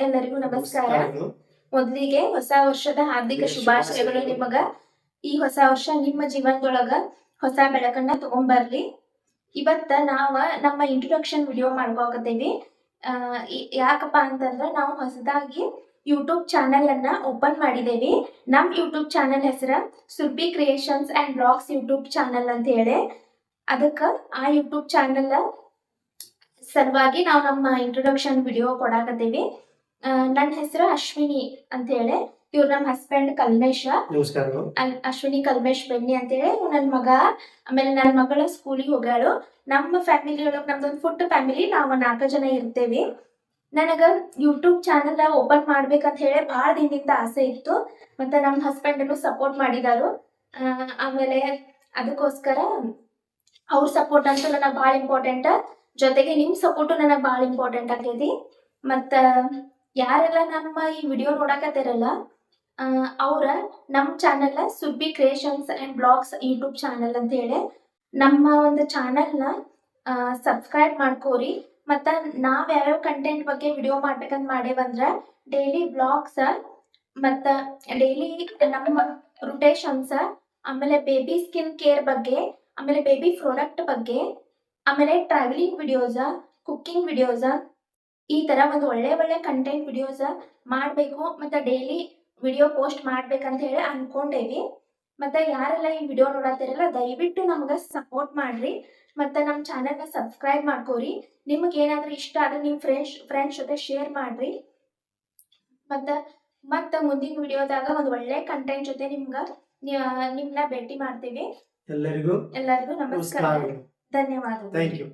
ಎಲ್ಲರಿಗೂ ನಮಸ್ಕಾರ. ಮೊದಲಿಗೆ ಹೊಸ ವರ್ಷದ ಹಾರ್ದಿಕ ಶುಭಾಶಯಗಳು ನಿಮಗ. ಈ ಹೊಸ ವರ್ಷ ನಿಮ್ಮ ಜೀವನದೊಳಗ ಹೊಸ ಬೆಳಕನ್ನ ತಗೊಂಡ್ಬರ್ಲಿ ಇವತ್ತ ನಾವ ನಮ್ಮ ಇಂಟ್ರೊಡಕ್ಷನ್ ವಿಡಿಯೋ ಮಾಡ್ಕೋಕತ್ತೇವಿ. ಯಾಕಪ್ಪ ಅಂತಂದ್ರ ನಾವು ಹೊಸದಾಗಿ ಯೂಟ್ಯೂಬ್ ಚಾನೆಲ್ ಅನ್ನ ಓಪನ್ ಮಾಡಿದೇವಿ. ನಮ್ ಯೂಟ್ಯೂಬ್ ಚಾನೆಲ್ ಹೆಸರ Surbhi creations and blogs YouTube channel ಅಂತ ಹೇಳಿ. ಅದಕ್ಕ ಆ ಯೂಟ್ಯೂಬ್ ಚಾನೆಲ್ ಸಲುವಾಗಿ ನಾವು ನಮ್ಮ ಇಂಟ್ರೊಡಕ್ಷನ್ ವಿಡಿಯೋ ಕೊಡಾಕತ್ತೀವಿ. ನನ್ನ ಹೆಸರು ಅಶ್ವಿನಿ ಅಂತ ಹೇಳಿ. ಇವ್ರು ನಮ್ಮ ಹಸ್ಬೆಂಡ್ ಕಲ್ಮೇಶ. ಅಶ್ವಿನಿ ಕಲ್ಮೇಶ್ ಬೆನ್ನಿ ಅಂತೇಳಿ ನನ್ನ ಮಗ. ಆಮೇಲೆ ನನ್ನ ಮಗಳ ಸ್ಕೂಲಿಗೆ ಹೋಗ್ಯಾಳು. ನಮ್ಮ ಫ್ಯಾಮಿಲಿ ಒಳಗೆ ನಮ್ದೊಂದು ಫುಡ್ ಫ್ಯಾಮಿಲಿ ನಾವು ನಾಲ್ಕು ಜನ ಇರ್ತೇವಿ. ನನಗ ಯೂಟ್ಯೂಬ್ ಚಾನಲ್ ಓಪನ್ ಮಾಡ್ಬೇಕಂತ ಹೇಳಿ ಭಾಳ ದಿನದಿಂದ ಆಸೆ ಇತ್ತು. ಮತ್ತೆ ನಮ್ಮ ಹಸ್ಬೆಂಡನ್ನು ಸಪೋರ್ಟ್ ಮಾಡಿದಾರು. ಆಮೇಲೆ ಅದಕ್ಕೋಸ್ಕರ ಅವ್ರ ಸಪೋರ್ಟ್ ಅಂತೂ ನನಗೆ ಭಾಳ ಇಂಪಾರ್ಟೆಂಟ್ ಜೊತೆಗೆ ನಿಮ್ಮ ಸಪೋರ್ಟು ನನಗೆ ಭಾಳ ಇಂಪಾರ್ಟೆಂಟ್ ಆಗೈತಿ ಮತ್ತ ಯಾರೆಲ್ಲ ನಮ್ಮ ಈ ವಿಡಿಯೋ ನೋಡಕತ್ತಿರಲ್ಲ ಅವ್ರ ನಮ್ಮ channel Subbi creations and blogs YouTube channel ಅಂತ ಹೇಳಿ ನಮ್ಮ ಒಂದು ಚಾನೆಲ್ನ ಸಬ್ಸ್ಕ್ರೈಬ್ ಮಾಡ್ಕೋರಿ. ಮತ್ತು ನಾವು ಯಾವ್ಯಾವ ಕಂಟೆಂಟ್ ಬಗ್ಗೆ ವಿಡಿಯೋ ಮಾಡ್ಬೇಕಂತ ಮಾಡೇವಂದ್ರ ಡೈಲಿ ಬ್ಲಾಗ್ಸ್ ಮತ್ತು ಡೈಲಿ ನಮ್ಮ ರೊಟೇಷನ್ಸ ಆಮೇಲೆ ಬೇಬಿ ಸ್ಕಿನ್ ಕೇರ್ ಬಗ್ಗೆ, ಆಮೇಲೆ ಬೇಬಿ ಪ್ರಾಡಕ್ಟ್ ಬಗ್ಗೆ, ಆಮೇಲೆ ಟ್ರಾವೆಲಿಂಗ್ ವಿಡಿಯೋಸ ಕುಕ್ಕಿಂಗ್ ವಿಡಿಯೋಸ ಈ ಥರ ಒಂದು ಒಳ್ಳೆ ಒಳ್ಳೆ ಕಂಟೆಂಟ್ ವಿಡಿಯೋಸ ಮಾಡಬೇಕು, ಮತ್ತು ಡೈಲಿ ವಿಡಿಯೋ ಪೋಸ್ಟ್ ಮಾಡ್ಬೇಕಂತ ಹೇಳಿ ಅನ್ಕೊಂಡೇವಿ. ಮತ್ತೆ ಯಾರೆಲ್ಲ ಈ ವಿಡಿಯೋ ನೋಡತ್ತಿರಲ್ಲ ದಯವಿಟ್ಟು ನಮ್ಗೆ ಸಪೋರ್ಟ್ ಮಾಡ್ರಿ. ಮತ್ತೆ ನಮ್ಮ ಚಾನೆಲ್ನ ಸಬ್ಸ್ಕ್ರೈಬ್ ಮಾಡ್ಕೋರಿ. ನಿಮಗೆ ಏನಾದ್ರೂ ಇಷ್ಟ ಆದ್ರೆ ನಿಮ್ಮ ಫ್ರೆಂಡ್ಸ್ ಫ್ರೆಂಡ್ಸ್ ಜೊತೆ ಶೇರ್ ಮಾಡ್ರಿ. ಮತ್ತೆ ಮತ್ತೆ ಮುಂದಿನ ವಿಡಿಯೋದಾಗ ಒಂದು ಒಳ್ಳೆ ಕಂಟೆಂಟ್ ಜೊತೆ ನಿಮ್ಗೆ ನಿಮ್ನ ಭೇಟಿ ಮಾಡ್ತೀವಿ. ಎಲ್ಲರಿಗೂ ಎಲ್ಲರಿಗೂ ನಮಸ್ಕಾರ. ಧನ್ಯವಾದ ಧನ್ಯವಾದಗಳು. Thank you